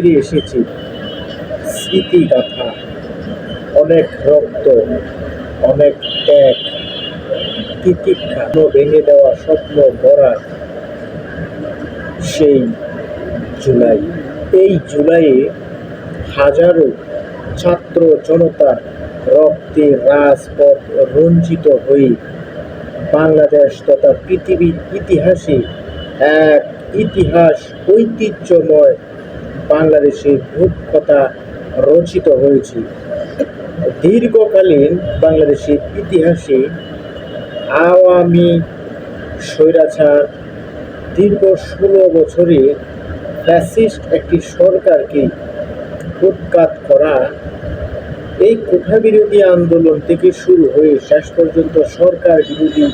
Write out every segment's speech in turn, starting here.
ফিরে এসেছি। স্মৃতিগাথা, অনেক রক্ত, অনেক ত্যাগ, তিতিক্ষা ভেঙে দেওয়া স্বপ্ন ভরা সেই জুলাই। এই জুলাইয়ে হাজারো ছাত্র জনতা রক্তে রাজপথ রঞ্জিত হয়ে বাংলাদেশ তথা পৃথিবীর ইতিহাসে এক ইতিহাস ঐতিহ্যময় বাংলাদেশের রূপকথা রচিত হয়েছে। দীর্ঘকালীন বাংলাদেশের ইতিহাসে আওয়ামী স্বৈরাচার দীর্ঘ ষোলো বছরে ফ্যাসিস্ট একটি সরকারকে উৎখাত করা, এই কোঠা বিরোধী আন্দোলন থেকে শুরু হয়ে শেষ পর্যন্ত সরকার বিরোধী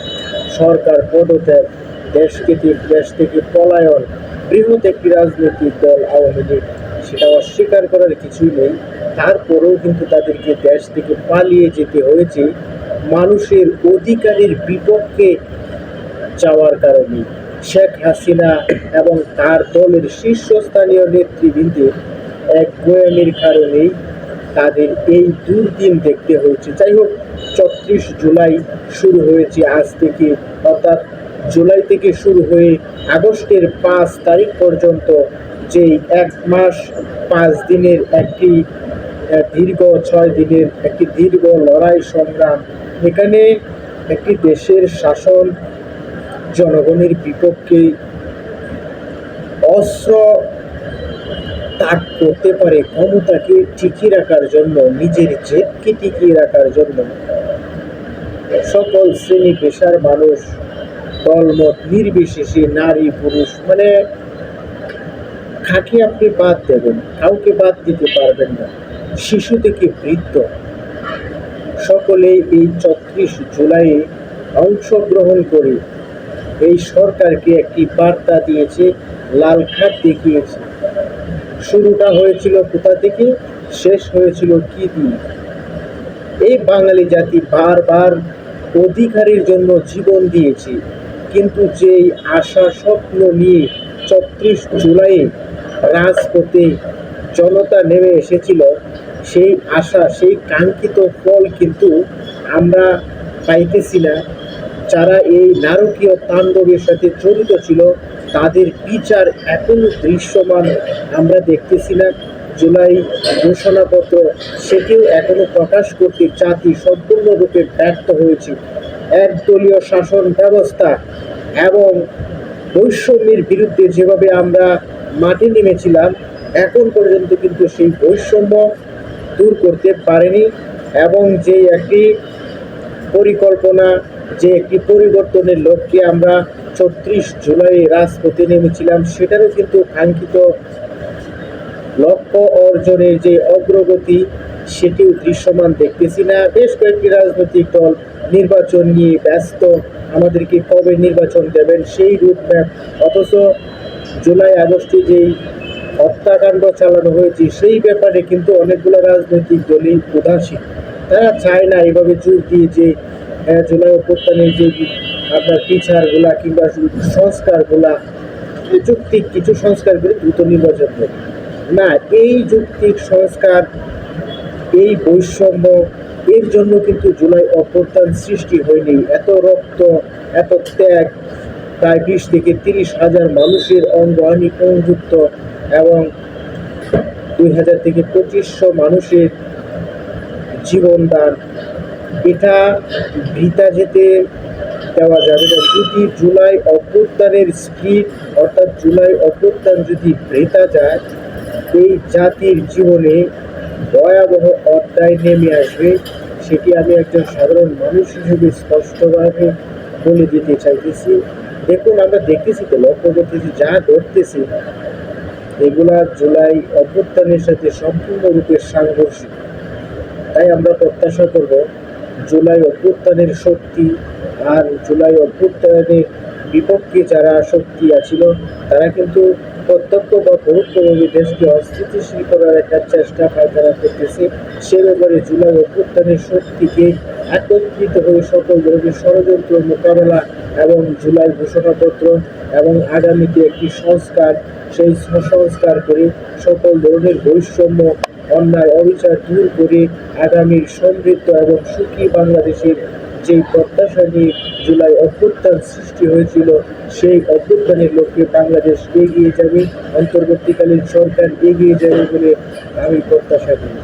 সরকার পদত্যাগ, দেশকে দেশ থেকে পলায়ন বৃহৎ একটি রাজনৈতিক দল আওয়ামী লীগ সেটা অস্বীকার করার কিছুই নেই। তারপরেও কিন্তু তাদেরকে দেশ থেকে পালিয়ে যেতে হয়েছে। মানুষের অধিকারের বিপক্ষে যাওয়ার কারণে শেখ হাসিনা এবং তার দলের শীর্ষস্থানীয় নেতৃবৃন্দের এক গোয়ামির কারণেই তাদের এই দুর্দিন দেখতে হয়েছে। যাই হোক, চৌত্রিশ জুলাই শুরু হয়েছে আজ থেকে, অর্থাৎ জুলাই থেকে শুরু হয়ে আগস্টের পাঁচ তারিখ পর্যন্ত যে এক মাস, পাঁচ দিনের একটি দীর্ঘ ছয় দিনের একটি দীর্ঘ লড়াই সংগ্রাম, এখানে একটি দেশের শাসন জনগণের বিপক্ষে অস্ত্র তাক করতে পারে, ক্ষমতাকে টিকিয়ে রাখার জন্য, নিজের জেদকে টিকিয়ে রাখার জন্য। সকল শ্রেণি পেশার মানুষ দলমত নির্বিশেষে নারী, পুরুষ মানে খাকে আপনি বাদ দেবেন? কাউকে বাদ দিতে পারবেন না। শিশু থেকে বৃদ্ধ। সকলে এই চৌত্রিশ জুলাইয়ে অংশগ্রহণ করে এই সরকারকে একটি বার্তা দিয়েছে, লাল খাত দেখিয়েছে। শুরুটা হয়েছিল কোথা থেকে? শেষ হয়েছিল কি দিয়ে? এই বাঙালি জাতি বারবার অধিকারের জন্য জীবন দিয়েছে। কিন্তু যেই আশা স্বপ্ন নিয়ে চৌত্রিশ জুলাইয়ে রাজপথে জনতা নেমে এসেছিল, সেই আশা, সেই কাঙ্ক্ষিত ফল কিন্তু আমরা পাইতেছি না। যারা এই নারকীয় তাণ্ডবের সাথে জড়িত ছিল, তাদের বিচার এখনও দৃশ্যমান, আমরা দেখতেছি না। জুলাই ঘোষণাপত্র সেটিও এখনও প্রকাশ করতে জাতি সম্পূর্ণরূপে ব্যর্থ হয়েছে। একদলীয় শাসন ব্যবস্থা এবং বৈষম্যের বিরুদ্ধে যেভাবে আমরা মাটি নেমেছিলাম, এখন পর্যন্ত কিন্তু সেই বৈষম্য দূর করতে পারেনি এবং যে একটি পরিকল্পনা, যে একটি পরিবর্তনের লক্ষ্যে আমরা ছত্রিশ জুলাই রাজপথে নেমেছিলাম, সেটারও কিন্তু কাঙ্ক্ষিত লক্ষ্য অর্জনের যে অগ্রগতি, সেটিও দৃশ্যমান দেখতেছি না। বেশ কয়েকটি রাজনৈতিক দল নির্বাচন নিয়ে ব্যস্ত আমাদেরকে কবে নির্বাচন দেবেন সেই রুটম্যাপ অথচ জুলাই আগস্টে যেই হত্যাকাণ্ড চালানো হয়েছে সেই ব্যাপারে কিন্তু অনেকগুলো রাজনৈতিক দলই উদাসীন। তারা চায় না এভাবে জোর দিয়ে যে আহ, জুলাই অভ্যুত্থানের যে আপনার বিচারগুলা কিংবা সংস্কারগুলা যুক্তিক কিছু সংস্কার করে দ্রুত নির্বাচন হোক না এই যুক্তিক সংস্কার এই বৈষম্য এর জন্য কিন্তু জুলাই অভ্যুত্থান সৃষ্টি হয়নি। এত রক্ত, এত ত্যাগ, প্রায় বিশ থেকে তিরিশ হাজার মানুষের অঙ্গহানি সংযুক্ত এবং দুই হাজার থেকে পঁচিশশো মানুষের জীবনদান। এটা বৃথা যেতে দেওয়া যাবে না। যদি জুলাই অভ্যুত্থানের স্পিড, অর্থাৎ জুলাই অভ্যুত্থান যদি বৃথা যায়, এই জাতির জীবনে ভয়াবহ অধ্যায় নেমে আসবে। সেটি আমি একজন সাধারণ মানুষ হিসেবে স্পষ্টভাবে বলে দিতে চাইতেছি। দেখুন, আমরা দেখতেছি তো লক্ষ্য করতেছি যা ঘটতেছি, এগুলা জুলাই অভ্যুত্থানের সাথে সম্পূর্ণরূপে সাংঘর্ষিক। তাই আমরা প্রত্যাশা করব, জুলাই অভ্যুত্থানের শক্তি আর জুলাই অভ্যুত্থানের বিপক্ষে যারা শক্তি আছিল তারা কিন্তু প্রত্যক্ষ বা পরোক্ষভাবে দেশকে অস্থিতিশীল করার একটা চেষ্টা তারা করতেছে। সে ব্যাপারে জুলাই অভ্যুত্থানের শক্তিকে একত্রিত হয়ে সকল ধরনের ষড়যন্ত্র মোকাবেলা এবং জুলাই ঘোষণাপত্র এবং আগামীতে একটি সংস্কার, সেই সংস্কার করে সকল ধরনের বৈষম্য, অন্যায়, অবিচার দূর করে আগামীর সমৃদ্ধ এবং সুখী বাংলাদেশের যেই প্রত্যাশা নিয়ে জুলাই অভ্যুত্থান সৃষ্টি হয়েছিল, সেই অভ্যুত্থানের লক্ষ্যে বাংলাদেশ এগিয়ে যাবে, অন্তর্বর্তীকালীন সরকার এগিয়ে যাবে বলে আমি প্রত্যাশা করি।